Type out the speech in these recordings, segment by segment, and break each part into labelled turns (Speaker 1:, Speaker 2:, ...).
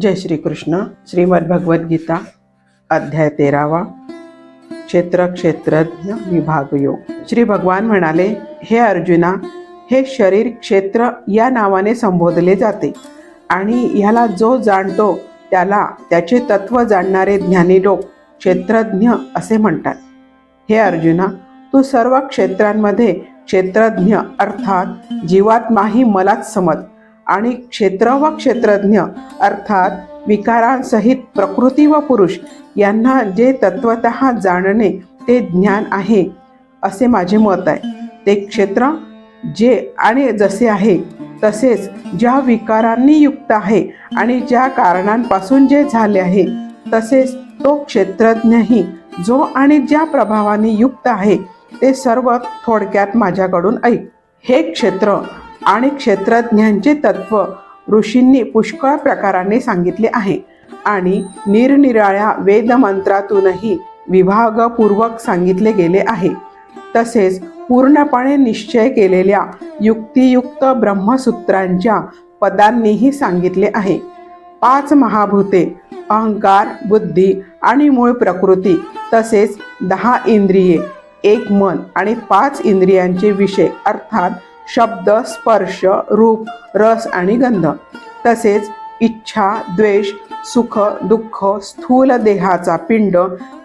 Speaker 1: जय श्रीकृष्ण श्रीमद्भगवद्गीता अध्याय तेरावा क्षेत्र क्षेत्रज्ञ विभाग योग. श्री भगवान म्हणाले हे अर्जुना हे शरीर क्षेत्र या नावाने संबोधले जाते आणि ह्याला जो जाणतो त्याला त्याचे तत्व जाणणारे ज्ञानी लोक क्षेत्रज्ञ असे म्हणतात. हे अर्जुना तू सर्व क्षेत्रांमध्ये क्षेत्रज्ञ अर्थात जीवात्माही मलाच समज आणि क्षेत्र व क्षेत्रज्ञ अर्थात विकारांसहित प्रकृती व पुरुष यांना जे तत्वत जाणणे ते ज्ञान आहे असे माझे मत आहे. ते क्षेत्र जे आणि जसे आहे तसेच ज्या विकारांनी युक्त आहे आणि ज्या कारणांपासून जे झाले आहे तसेच तो क्षेत्रज्ञही जो आणि ज्या प्रभावाने युक्त आहे ते सर्व थोडक्यात माझ्याकडून ऐक. हे क्षेत्र आणि क्षेत्रज्ञांचे तत्व ऋषींनी पुष्कळ प्रकाराने सांगितले आहे. आणि निरनिराळ्या वेदमंत्रातूनही विभागपूर्वक सांगितले गेले आहे. तसेच पूर्णपणे निश्चय केलेल्या युक्तियुक्त ब्रह्मसूत्रांच्या पदांनीही सांगितले आहे. पाच महाभूते अहंकार बुद्धी आणि मूळ प्रकृती तसेच दहा इंद्रिये एक मन आणि पाच इंद्रियांचे विषय अर्थात शब्द स्पर्श रूप रस आणि गंध. तसेच इच्छा द्वेष सुख दुःख स्थूल देहाचा पिंड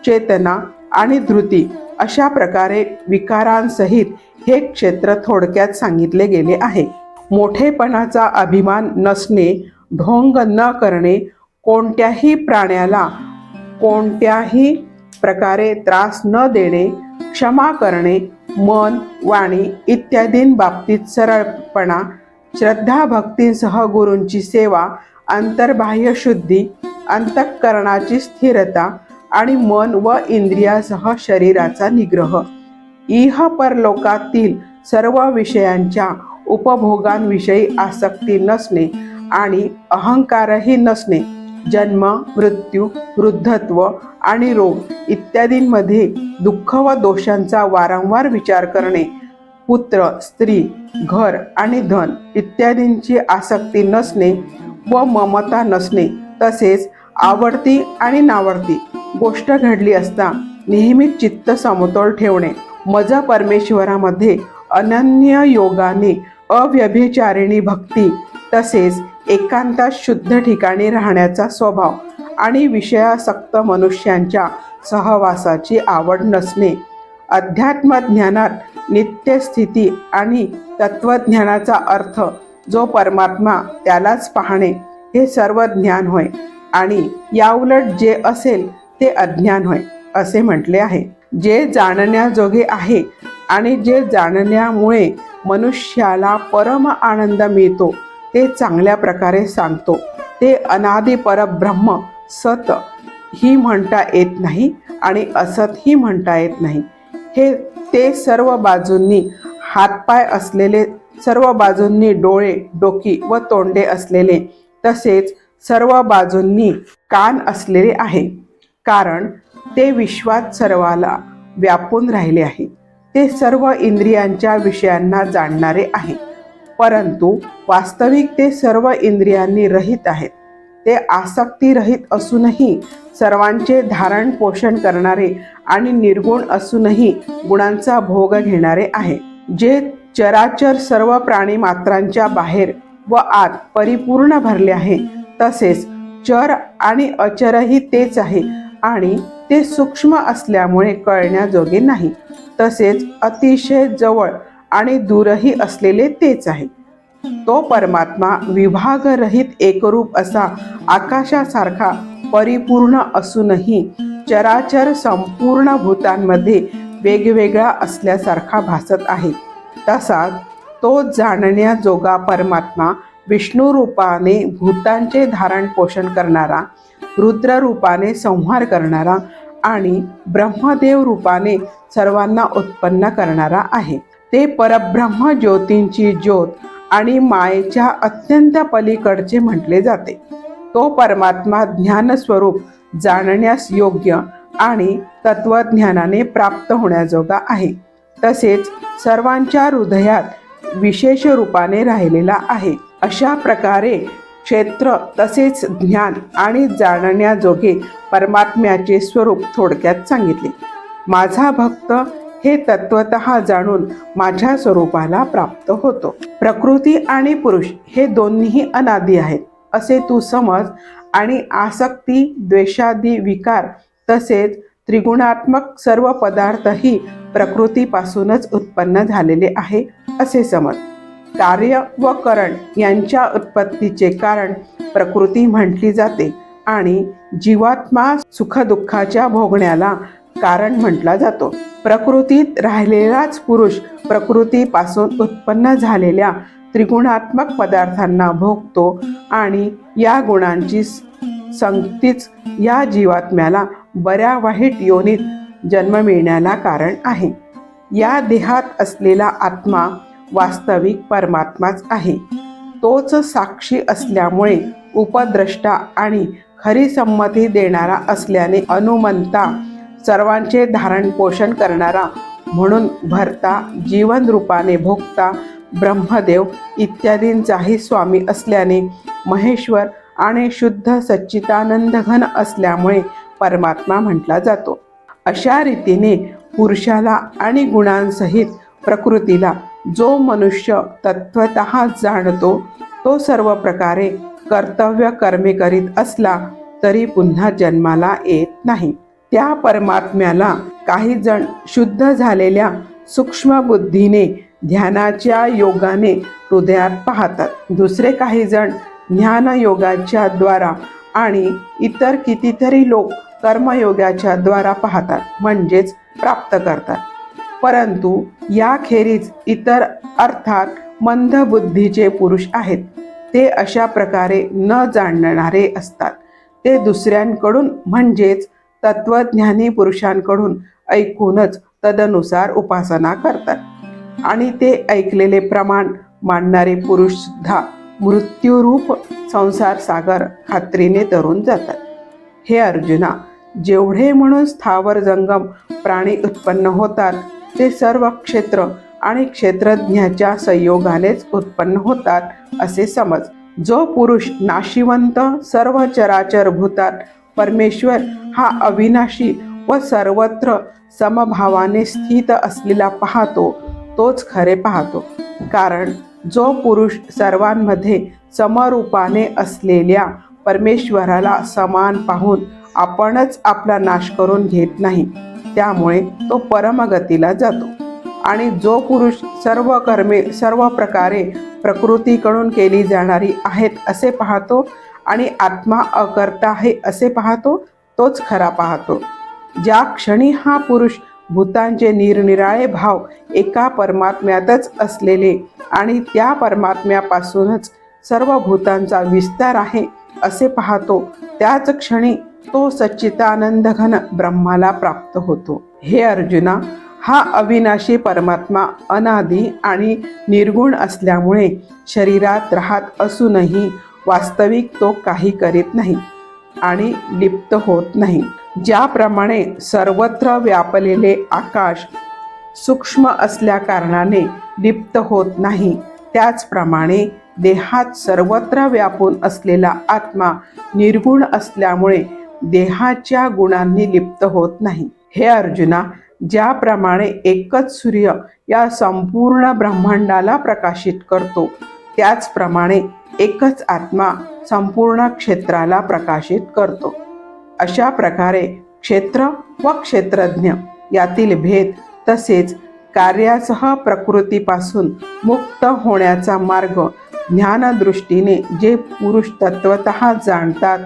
Speaker 1: चेतना आणि धृती अशा प्रकारे विकारांसहित हे क्षेत्र थोडक्यात सांगितले गेले आहे. मोठेपणाचा अभिमान नसणे ढोंग न करणे कोणत्याही प्राण्याला कोणत्याही प्रकारे त्रास न देणे क्षमा करणे मन वाणी इत्यादींबाबतीत सरळपणा श्रद्धा भक्तींसह गुरूंची सेवा अंतर्बाह्य शुद्धी अंतःकरणाची स्थिरता आणि मन व इंद्रियासह शरीराचा निग्रह. इह परलोकातील सर्व विषयांच्या उपभोगांविषयी आसक्ती नसणे आणि अहंकारही नसणे जन्म मृत्यू वृद्धत्व आणि रोग इत्यादींमध्ये दुःख व दोषांचा वारंवार विचार करणे पुत्र स्त्री घर आणि धन इत्यादींची आसक्ती नसणे व ममता नसणे तसेच आवडती आणि नावडती गोष्ट घडली असता नेहमी चित्त समतोल ठेवणे. मज परमेश्वरामध्ये अनन्य योगाने अव्यभिचारिणी भक्ती तसेच एकांतात शुद्ध ठिकाणी राहण्याचा स्वभाव आणि विषयासक्त मनुष्यांच्या सहवासाची आवड नसणे अध्यात्म ज्ञानात नित्यस्थिती आणि तत्वज्ञानाचा अर्थ जो परमात्मा त्यालाच पाहणे हे सर्व ज्ञान होय आणि याउलट जे असेल ते अज्ञान होय असे म्हटले आहे. जे जाणण्याजोगे आहे आणि जे जाणण्यामुळे मनुष्याला परम आनंद मिळतो ते चांगल्या प्रकारे सांगतो. ते अनादि परब्रह्म सत ही म्हणता येत नाही आणि असत ही म्हणता येत नाही. हे ते सर्व बाजूंनी हातपाय असलेले सर्व बाजूंनी डोळे डोकी व तोंडे असलेले तसेच सर्व बाजूंनी कान असलेले आहे. कारण ते विश्वात सर्वाला व्यापून राहिले आहे. ते सर्व इंद्रियांच्या विषयांना जाणणारे आहे. परंतु वास्तविक ते सर्व इंद्रियांनी रहित आहेत. ते आसक्तीरहित असूनही सर्वांचे धारण पोषण करणारे आणि निर्गुण असूनही गुणांचा भोग घेणारे आहे. जे चराचर सर्व प्राणी मात्रांच्या बाहेर व आत परिपूर्ण भरले आहे तसेच चर आणि अचरही तेच आहे आणि ते सूक्ष्म असल्यामुळे कळण्याजोगे नाही. तसेच अतिशय जवळ आणि दूरही असलेले तेच आहे. तो परमात्मा विभागरहित एकरूप असा आकाशासारखा परिपूर्ण असूनही चराचर संपूर्ण भूतांमध्ये वेगवेगळा असल्यासारखा भासत आहे. तसाच तो जाणण्याजोगा परमात्मा विष्णू रूपाने भूतांचे धारण पोषण करणारा रुद्र रूपाने संहार करणारा आणि ब्रह्मदेव रूपाने सर्वांना उत्पन्न करणारा आहे. ते परब्रह्म ज्योतींची ज्योत आणि मायेच्या अत्यंत पलीकडचे म्हटले जाते. तो परमात्मा ज्ञानस्वरूप जाणण्यास योग्य आणि तत्वज्ञानाने प्राप्त होण्याजोगा आहे. तसेच सर्वांच्या हृदयात विशेष रूपाने राहिलेला आहे. अशा प्रकारे क्षेत्र तसेच ज्ञान आणि जाणण्याजोगे परमात्म्याचे स्वरूप थोडक्यात सांगितले. माझा भक्त हे तत्वत जाणून माझ्या स्वरूपाला प्राप्त होतो. प्रकृती आणि पुरुष हे दोन्ही अनादी आहेत असे तू समज आणि आसक्ती द्वेषादी विकार तसेच त्रिगुणात्मक सर्व पदार्थही प्रकृतीपासूनच उत्पन्न झालेले आहे असे समज. कार्य व करण यांच्या उत्पत्तीचे कारण प्रकृती म्हटली जाते आणि जीवात्मा सुखदुःखाच्या भोगण्याला कारण म्हटला जातो. प्रकृतीत राहिलेलाच पुरुष प्रकृतीपासून उत्पन्न झालेल्या त्रिगुणात्मक पदार्थांना भोगतो आणि या गुणांची संगतीच या जीवात्म्याला बऱ्या वाईट योनीत जन्म मिळण्याला कारण आहे. या देहात असलेला आत्मा वास्तविक परमात्माच आहे. तोच साक्षी असल्यामुळे उपद्रष्टा आणि खरी संमती देणारा असल्याने अनुमंता सर्वांचे धारण पोषण करणारा. म्हणून भरता जीवन रूपाने भोगता ब्रह्मदेव इत्यादींचाही स्वामी असल्याने महेश्वर आणि शुद्ध सच्चितानंद घन असल्यामुळे परमात्मा म्हटला जातो. अशा रीतीने पुरुषाला आणि गुणांसहित प्रकृतीला जो मनुष्य तत्वत जाणतो तो सर्व प्रकारे कर्तव्य कर्मे करीत असला तरी पुन्हा जन्माला येत नाही. त्या परमात्म्याला काही जण शुद्ध झालेल्या सूक्ष्म बुद्धीने ध्यानाच्या योगाने हृदयात पाहतात. दुसरे काही जण ज्ञानयोगाच्या द्वारा आणि इतर कितीतरी लोक कर्मयोगाच्या द्वारा पाहतात म्हणजेच प्राप्त करतात. परंतु याखेरीज इतर अर्थात मंद बुद्धीचे पुरुष आहेत. ते अशा प्रकारे न जाणणारे असतात. ते दुसऱ्यांकडून म्हणजेच तत्वज्ञानी पुरुषांकडून ऐकूनच तदनुसार उपासना करतात. आणि ते ऐकलेले प्रमाण मांडणारे पुरुष सुद्धा मृत्यूरूप संसार सागर खात्रीने तरून जातात. हे अर्जुना जेवढे म्हणून स्थावर जंगम प्राणी उत्पन्न होतात ते सर्व क्षेत्र आणि क्षेत्रज्ञाच्या संयोगानेच उत्पन्न होतात असे समज. जो पुरुष नाशिवंत सर्व चराचर भूतात परमेश्वर हा अविनाशी व सर्वत्र समभावाने स्थित असलेला पाहतो तोच खरे पाहतो. कारण जो पुरुष सर्वांमध्ये समरूपाने असलेल्या परमेश्वराला समान पाहून आपणच आपला नाश करून घेत नाही त्यामुळे तो परमगतीला जातो. आणि जो पुरुष सर्व कर्मे सर्व प्रकारे प्रकृतीकडून केली जाणारी आहेत असे पाहतो आणि आत्मा अकर्ता आहे असे पाहतो तोच खरा पाहतो. ज्या क्षणी हा पुरुष भूतांचे निरनिराळे भाव एका परमात्म्यातच असलेले आणि त्या परमात्म्यापासूनच सर्व भूतांचा विस्तार आहे असे पाहतो त्याच क्षणी तो सच्चितानंद घन ब्रह्माला प्राप्त होतो. हे अर्जुना हा अविनाशी परमात्मा अनादी आणि निर्गुण असल्यामुळे शरीरात राहत असूनही वास्तविक तो काही करीत नाही आणि लिप्त होत नाही. ज्याप्रमाणे सर्वत्र व्यापलेले आकाश सूक्ष्म असल्या कारणाने लिप्त होत नाही त्याचप्रमाणे देहात सर्वत्र व्यापून असलेला आत्मा निर्गुण असल्यामुळे देहाच्या गुणांनी लिप्त होत नाही. हे अर्जुना ज्याप्रमाणे एकच सूर्य या संपूर्ण ब्रह्मांडाला प्रकाशित करतो त्याचप्रमाणे एकच आत्मा संपूर्ण क्षेत्राला प्रकाशित करतो. अशा प्रकारे क्षेत्र व क्षेत्रज्ञ यातील भेद तसेच कार्यासह प्रकृतीपासून मुक्त होण्याचा मार्ग ज्ञानदृष्टीने जे पुरुष तत्वत जाणतात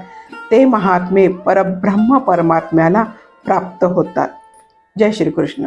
Speaker 1: ते महात्मे परब्रह्म परमात्म्याला प्राप्त होतात. जय श्रीकृष्ण.